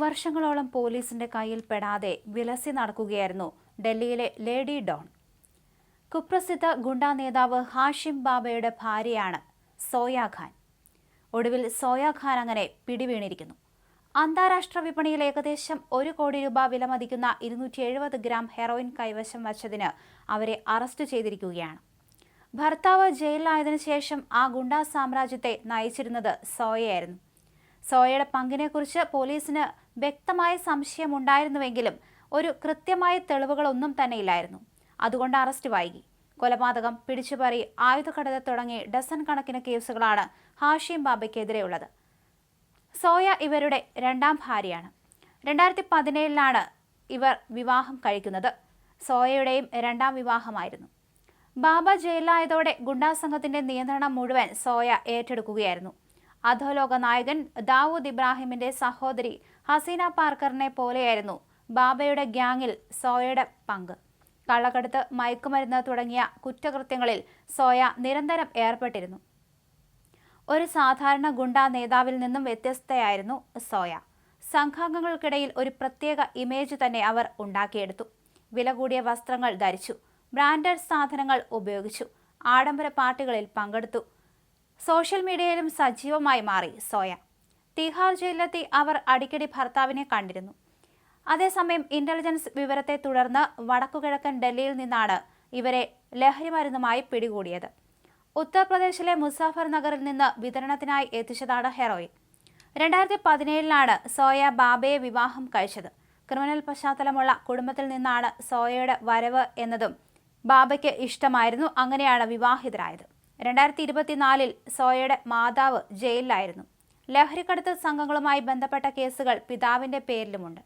വർഷങ്ങളോളം പോലീസിന്റെ കയ്യിൽ പെടാതെ വിലസി നടക്കുകയായിരുന്നു ഡൽഹിയിലെ ലേഡി ഡോൺ. കുപ്രസിദ്ധ ഗുണ്ടാ നേതാവ് ഹാഷിം ബാബയുടെ ഭാര്യയാണ് സോയാഖാൻ ഒടുവിൽ സോയാഖാൻ അങ്ങനെ പിടിവീണിരിക്കുന്നു. അന്താരാഷ്ട്ര വിപണിയിൽ ഏകദേശം ഒരു കോടി രൂപ വിലമതിക്കുന്ന ഇരുന്നൂറ്റി എഴുപത് ഗ്രാം ഹെറോയിൻ കൈവശം വച്ചതിന് അവരെ അറസ്റ്റ് ചെയ്തിരിക്കുകയാണ്. ഭർത്താവ് ജയിലിലായതിനു ശേഷം ആ ഗുണ്ടാ സാമ്രാജ്യത്തെ നയിച്ചിരുന്നത് സോയയായിരുന്നു. സോയയുടെ പങ്കിനെക്കുറിച്ച് പോലീസിന് വ്യക്തമായ സംശയമുണ്ടായിരുന്നുവെങ്കിലും ഒരു കൃത്യമായ തെളിവുകളൊന്നും തന്നെയില്ലായിരുന്നു അതുകൊണ്ട് അറസ്റ്റ് വൈകി. കൊലപാതകം പിടിച്ചുപറി ആയുധക്കടത്ത് തുടങ്ങി ഡസൻ കണക്കിന് കേസുകളാണ് ഹാഷിം ബാബയ്ക്കെതിരെയുള്ളത്. സോയ ഇവരുടെ രണ്ടാം ഭാര്യയാണ്. രണ്ടായിരത്തി പതിനേഴിലാണ് ഇവർ വിവാഹം കഴിക്കുന്നത്. സോയയുടെയും രണ്ടാം വിവാഹമായിരുന്നു. ബാബ ജയിലിലായതോടെ ഗുണ്ടാസംഘത്തിന്റെ നിയന്ത്രണം മുഴുവൻ സോയ ഏറ്റെടുക്കുകയായിരുന്നു. അധോലോക നായകൻ ദാവൂദ് ഇബ്രാഹിമിന്റെ സഹോദരി ഹസീന പാർക്കറിനെ പോലെയായിരുന്നു ബാബയുടെ ഗ്യാങ്ങിൽ സോയയുടെ പങ്ക്. കള്ളക്കടത്ത് മയക്കുമരുന്ന് തുടങ്ങിയ കുറ്റകൃത്യങ്ങളിൽ സോയ നിരന്തരം ഏർപ്പെട്ടിരുന്നു. ഒരു സാധാരണ ഗുണ്ടാ നേതാവിൽ നിന്നും വ്യത്യസ്തയായിരുന്നു സോയ. സംഘാംഗങ്ങൾക്കിടയിൽ ഒരു പ്രത്യേക ഇമേജ് തന്നെ അവർ ഉണ്ടാക്കിയെടുത്തു. വില കൂടിയ വസ്ത്രങ്ങൾ ധരിച്ചു. ബ്രാൻഡഡ് സാധനങ്ങൾ ഉപയോഗിച്ചു. ആഡംബര പാർട്ടികളിൽ പങ്കെടുത്തു. സോഷ്യൽ മീഡിയയിലും സജീവമായി മാറി സോയ. തിഹാർ ജയിലിലെത്തി അവർ അടിക്കടി ഭർത്താവിനെ കണ്ടിരുന്നു. അതേസമയം ഇന്റലിജൻസ് വിവരത്തെ തുടർന്ന് വടക്കുകിഴക്കൻ ഡൽഹിയിൽ നിന്നാണ് ഇവരെ ലഹരി മരുന്നുമായി പിടികൂടിയത്. ഉത്തർപ്രദേശിലെ മുസാഫർ നഗറിൽ നിന്ന് വിതരണത്തിനായി എത്തിച്ചതാണ് ഹെറോയിൻ. രണ്ടായിരത്തി പതിനേഴിലാണ് സോയ ബാബയെ വിവാഹം കഴിച്ചത്. ക്രിമിനൽ പശ്ചാത്തലമുള്ള കുടുംബത്തിൽ നിന്നാണ് സോയയുടെ വരവ് എന്നതും ബാബയ്ക്ക് ഇഷ്ടമായിരുന്നു. അങ്ങനെയാണ് വിവാഹിതരായത്. രണ്ടായിരത്തി ഇരുപത്തിനാലിൽ സോയയുടെ മാതാവ് ജയിലിലായിരുന്നു. ലഹരിക്കടത്ത് സംഘങ്ങളുമായി ബന്ധപ്പെട്ട കേസുകൾ പിതാവിന്റെ പേരിലുമുണ്ട്.